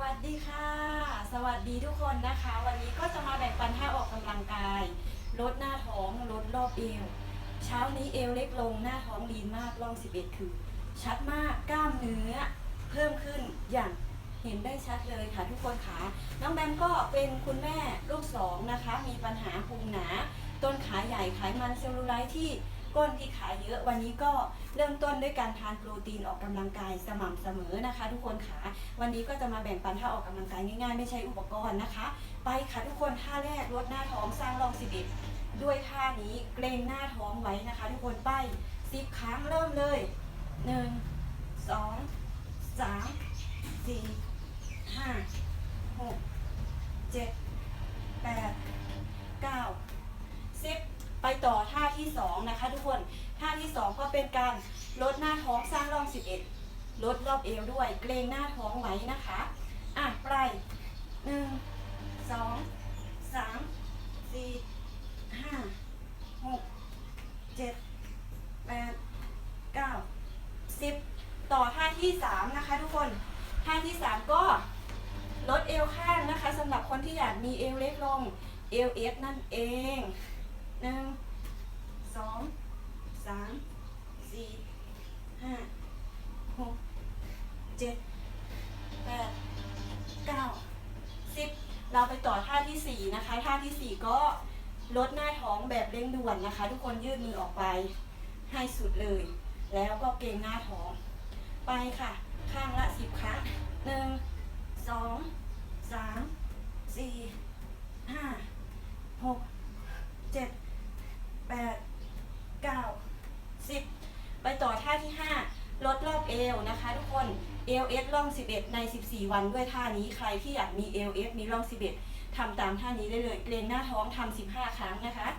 วัสดีค่ะ สวัสดีทุกคนนะคะ วันนี้ก็จะมาแบ่งปันท่าออกกำลังกาย ลดหน้าท้องลดรอบเอว เช้านี้เอวเล็กลงหน้าท้องลีนมากร่อง 11 คือ ชัดมากกล้ามเนื้อ เพิ่มขึ้นอย่างเห็นได้ชัดเลยค่ะทุกคนค่ะน้องแบมก็เป็นคุณแม่ลูกสองนะคะ มีปัญหาพุงหนา ต้นขาใหญ่ไขมันเซลลูไลท์ที่ ก้นที่ขาเยอะ วันนี้ก็เริ่มต้นด้วยการทานโปรตีนออกกำลังกายสม่ำเสมอนะคะ ทุกคนค่ะวันนี้ก็จะมาแบ่งปันท่าออกกำลังกายง่ายๆ ไม่ใช้อุปกรณ์นะคะ ไปค่ะทุกคนท่าแรกลดหน้าท้องสร้างรอง11ด้วยท่านี้เกรงหน้าท้องไว้นะคะ ทุกคนไป10ครั้งเริ่มเลยหนึ่งสองสามสี่ห้าหกเจ็ดแปดเก้าสิบ ไปต่อท่าที่สองนะคะ ทุกคนท่าที่สองก็เป็นการลดหน้าท้องสร้างร่อง11ลดรอบเอวด้วย เกรงหน้าท้องไว้นะคะอะไปหนึ่งสองสามสี่ห้าหกเจ็ดแปดเก้าสิบต่อท่าที่สามนะคะ ทุกคนท่าที่สามก็ลดเอวข้างนะคะสำหรับคนที่อยากมีเอวเล็กลงเอวเอสนั่นเอง หนึ่งสองสามสี่ห้าหกเจ็ดแปดเก้าสิบเราไปต่อท่าที่สี่นะคะ ท่าที่สี่ก็ลดหน้าท้องแบบเร่งด่วนนะคะ ทุกคนยืดมือออกไปให้สุดเลย แล้วก็เกรงหน้าท้อง ไปค่ะ ข้างละสิบครั้งหนึ่งสอง เอลนะคะทุกคนเอลเอสล่อง 11 ใน 14 วันด้วยท่านี้ใครที่อยากมีเอลเอสมีล่อง 11ทำตามท่านี้ได้เลยเกรงหน้าท้องทำ 15 ครั้งนะคะ 1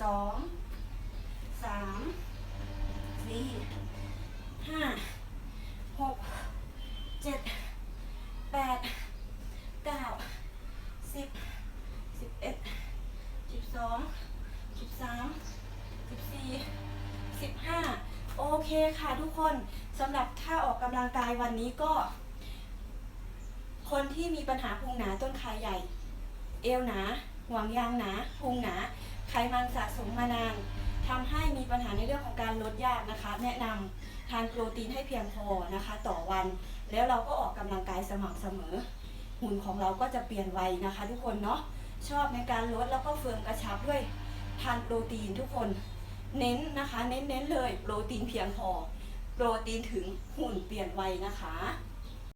2 3 4 5 6 7 8 9 10 11 12 เคค่ะทุกคนสำหรับท่าออกกำลังกายวันนี้ก็ คนที่มีปัญหาพุงหนาต้นขาใหญ่ เอวหนาห่วงยางหนาพุงหนาไขมันสะสมมานานทำให้มีปัญหาในเรื่องของการลดยากนะคะ แนะนำทานโปรตีนให้เพียงพอนะคะ ต่อวัน แล้วเราก็ออกกำลังกายสม่ำเสมอ หุ่นของเราก็จะเปลี่ยนไวนะคะ ทุกคนเนาะชอบในการลดแล้วก็เฟื่องกระชับด้วยทานโปรตีนทุกคน เน้นนะคะเน้นเน้นๆเลย โปรตีนเพียงพอ โปรตีนถึงหุ่นเปลี่ยนไวนะคะ